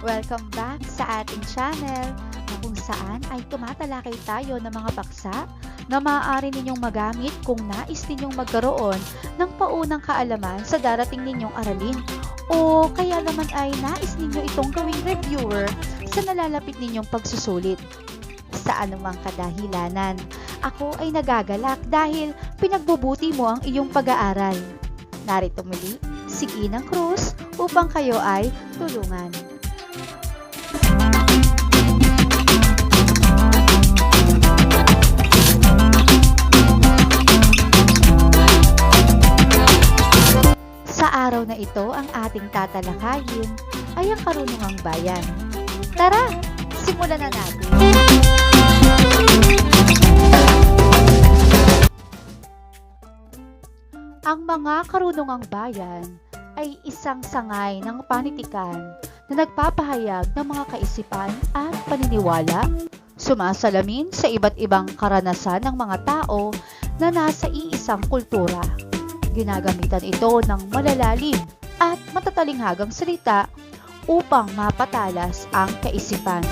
Welcome back sa ating channel na kung saan ay tumatalakay tayo ng mga paksa na maaari ninyong magamit kung nais ninyong magkaroon ng paunang kaalaman sa darating ninyong aralin o kaya naman ay nais ninyo itong gawing reviewer sa nalalapit ninyong pagsusulit. Sa anumang kadahilanan, ako ay nagagalak dahil pinagbubuti mo ang iyong pag-aaral. Narito muli, si Inang Cruz upang kayo ay tulungan. Sa araw na ito, ang ating tatalakayin ay ang karunungang bayan. Tara, simulan na natin. Ang mga karunungang bayan ay isang sangay ng panitikan na nagpapahayag ng mga kaisipan at paniniwala, sumasalamin sa iba't ibang karanasan ng mga tao na nasa iisang kultura. Ginagamitan ito ng malalalim at matatalinhagang salita upang mapatalas ang kaisipan.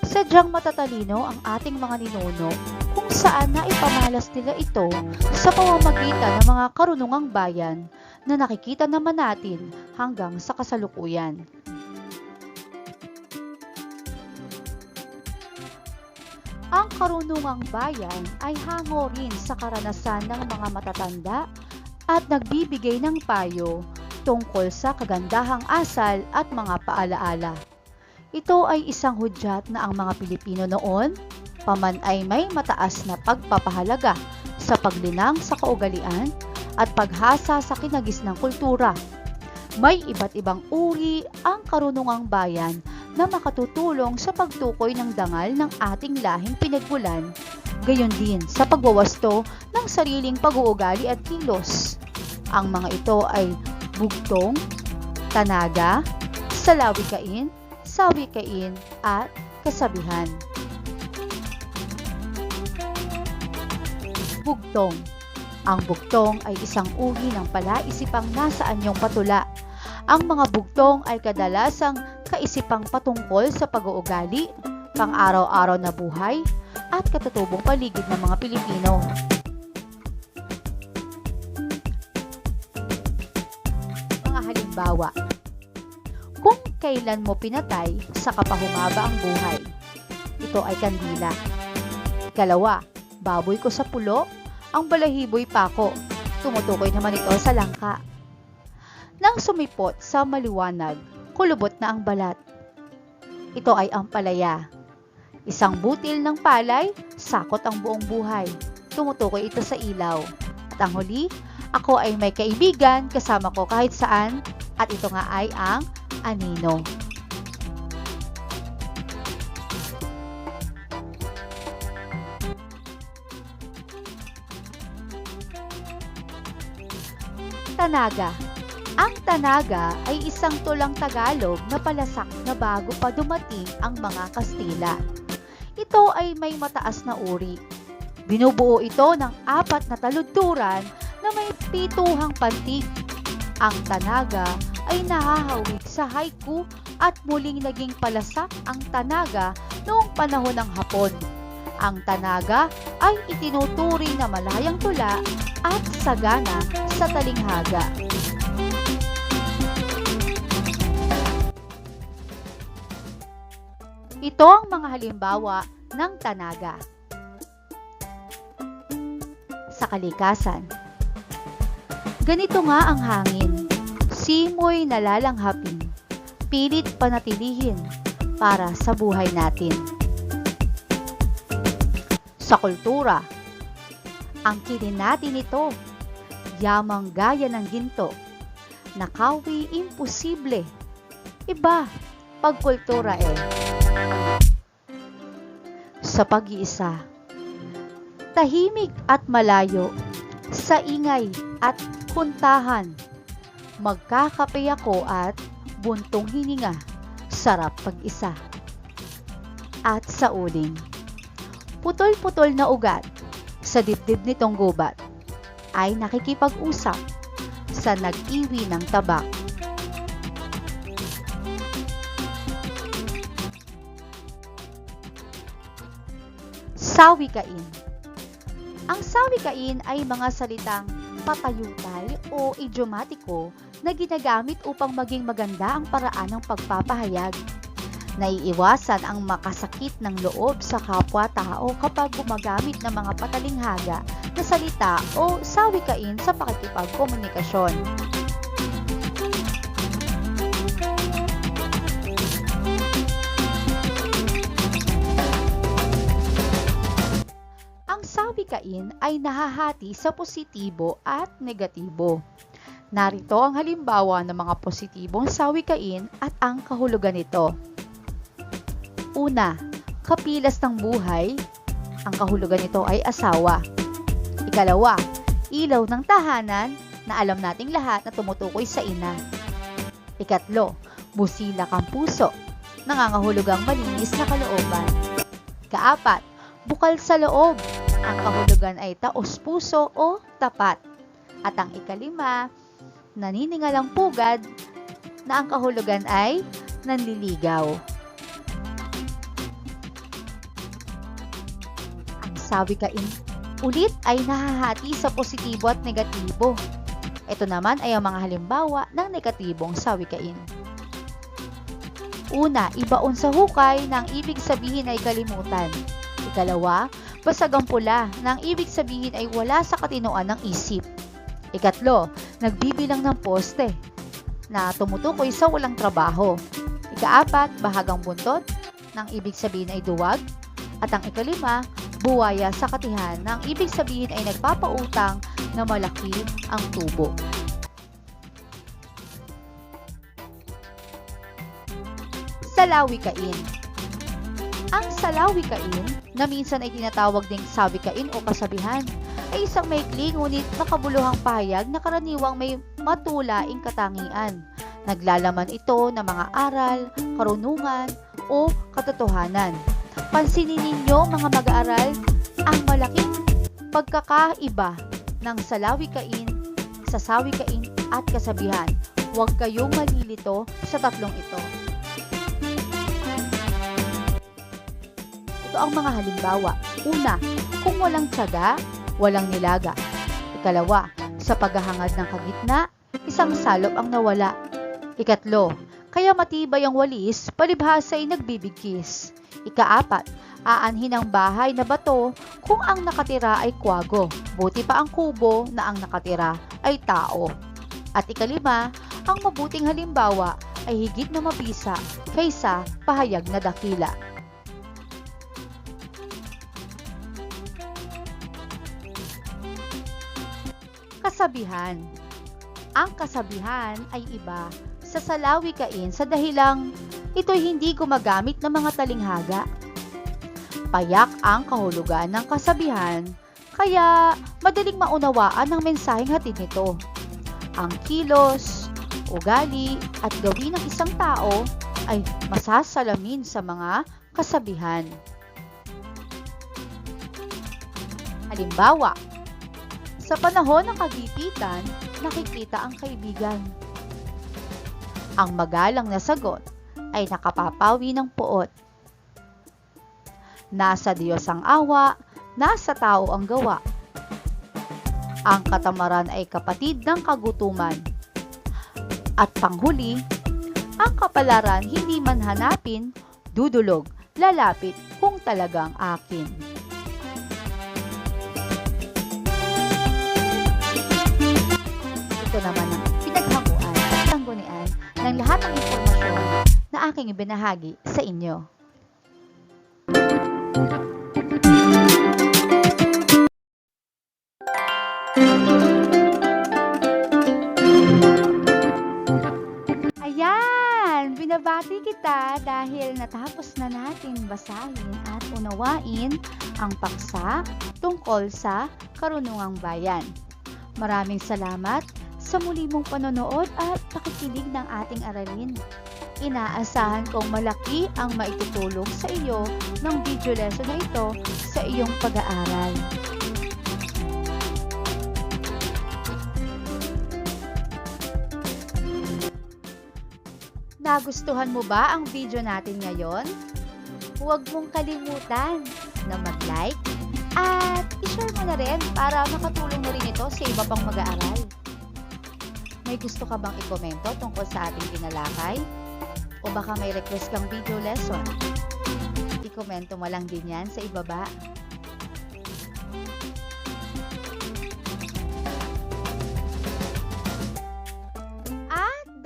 Sadyang matatalino ang ating mga ninuno kung saan naipamalas nila ito sa pamamagitan ng mga karunungang bayan na nakikita naman natin hanggang sa kasalukuyan. Ang karunungang bayan ay hango rin sa karanasan ng mga matatanda at nagbibigay ng payo tungkol sa kagandahang asal at mga paalaala. Ito ay isang hudyat na ang mga Pilipino noon, paman ay may mataas na pagpapahalaga sa paglinang sa kaugalian at paghasa sa kinagis ng kultura. May iba't ibang uri ang karunungang bayan na makatutulong sa pagtukoy ng dangal ng ating lahing pinagmulan, gayon din sa pagwawasto ng sariling pag-uugali at kilos. Ang mga ito ay bugtong, tanaga, salawikain, sawikain, at kasabihan. Bugtong Ang bugtong ay isang uri ng palaisipang nasa anyong patula. Ang mga bugtong ay kadalasang kaisipang patungkol sa pag-uugali, pang-araw-araw na buhay, at katutubong paligid ng mga Pilipino. Mga halimbawa, kung kailan mo pinatay sa kapahumaba ang buhay, ito ay kandila. Ikalawa, baboy ko sa pulo, ang balahiboy pako, tumutukoy naman ito sa langka. Nang sumipot sa maliwanag, kulubot na ang balat. Ito ay ang palaya. Isang butil ng palay, sakot ang buong buhay. Tumutukoy ito sa ilaw. At ang huli, ako ay may kaibigan kasama ko kahit saan at ito nga ay ang anino. Tanaga Ang tanaga ay isang tulang Tagalog na palasak na bago pa dumating ang mga Kastila. Ito ay may mataas na uri. Binubuo ito ng apat na taludturan na may pituhang pantig. Ang tanaga ay nahahawig sa haiku at muling naging palasak ang tanaga noong panahon ng Hapon. Ang tanaga ay itinuturing na malayang tula at sagana sa talinghaga. Ito ang mga halimbawa ng tanaga. Sa kalikasan, ganito nga ang hangin, simoy nalalanghapin, pilit panatilihin para sa buhay natin. Sa kultura, ang kilin natin ito, yamang gaya ng ginto, nakawi imposible. Iba, pagkultura eh. Sa pag-iisa, tahimik at malayo, sa ingay at kuntahan, magkakape ako at buntong hininga, sarap pag-isa. At sa uling, putol-putol na ugat sa dibdib nitong gubat ay nakikipag-usap sa nag-iwi ng tabak. Sawikain Ang sawikain ay mga salitang patayutay o idiomatiko na ginagamit upang maging maganda ang paraan ng pagpapahayag. Naiiwasan ang makasakit ng loob sa kapwa-tao kapag gumagamit ng mga patalinghaga na salita o sawikain sa pakikipagkomunikasyon. Sawikain ay nahahati sa positibo at negatibo. Narito ang halimbawa ng mga positibong sawikain at ang kahulugan nito. Una, kapilas ng buhay. Ang kahulugan nito ay asawa. Ikalawa, ilaw ng tahanan na alam nating lahat na tumutukoy sa ina. Ikatlo, busilak ang puso. Nangangahulugang malinis na kalooban. Ikaapat, bukal sa loob. Ang kahulugan ay taos puso o tapat. At ang ikalima, naniningalang pugad na ang kahulugan ay nanliligaw. Ang sawikain ulit ay nahahati sa positibo at negatibo. Ito naman ay ang mga halimbawa ng negatibong sawikain. Una, ibaon sa hukay na ang ibig sabihin ay kalimutan. Ikalawa, basag ang pula na ang ibig sabihin ay wala sa katinoan ng isip. Ikatlo, nagbibilang ng poste na tumutukoy sa walang trabaho. Ikaapat, bahagang buntot na ang ibig sabihin ay duwag. At ang ikalima, buwaya sa katihan na ang ibig sabihin ay nagpapautang na malaki ang tubo. Salawikain Ang salawikain, na minsan ay tinatawag ding sawikain o kasabihan, ay isang maikli ngunit makabuluhang pahayag na karaniwang may matulaing katangian. Naglalaman ito ng mga aral, karunungan, o katotohanan. Pansinin ninyo mga mag-aaral ang malaking pagkakaiba ng salawikain, sasawikain at kasabihan. Huwag kayong malilito sa tatlong ito. Ito ang mga halimbawa. Una, kung walang tiyaga, walang nilaga. Ikalawa, sa paghahangad ng kagitna, isang salop ang nawala. Ikatlo, kaya matibay ang walis, palibhasa ay nagbibigkis. Ikaapat, aanhin ang bahay na bato kung ang nakatira ay kwago. Buti pa ang kubo na ang nakatira ay tao. At ikalima, ang mabuting halimbawa ay higit na mabisa kaysa pahayag na dakila. Kasabihan Ang kasabihan ay iba sa salawikain sa dahilang ito'y hindi gumagamit ng mga talinghaga. Payak ang kahulugan ng kasabihan, kaya madaling maunawaan ang mensaheng hatid nito. Ang kilos, ugali at gawin ng isang tao ay masasalamin sa mga kasabihan. Halimbawa, sa panahon ng kagipitan, nakikita ang kaibigan. Ang magalang na sagot ay nakapapawi ng puot. Nasa Diyos ang awa, nasa tao ang gawa. Ang katamaran ay kapatid ng kagutuman. At panghuli, ang kapalaran hindi man hanapin, dudulog, lalapit kung talagang akin. Aking ibinahagi sa inyo. Ayan! Binabati kita dahil natapos na natin basahin at unawain ang paksa tungkol sa karunungang bayan. Maraming salamat sa muli mong panonood at pakikinig ng ating aralin. Inaasahan kong malaki ang maitutulong sa iyo ng video lesson na ito sa iyong pag-aaral. Nagustuhan mo ba ang video natin ngayon? huwag mong kalimutan na mag-like at i-share mo na rin para makatulong na rin ito sa iba pang mag-aaral. May gusto ka bang ikomento tungkol sa ating tinalakay? o baka may request kang video lesson. I-komento mo lang din yan sa ibaba.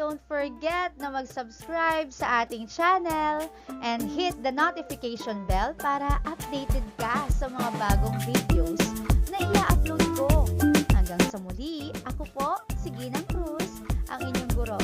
don't forget na mag-subscribe sa ating channel and hit the notification bell para updated ka sa mga bagong videos na i-upload ko. Hanggang sa muli, ako po, si Ginang Cruz, ang inyong guro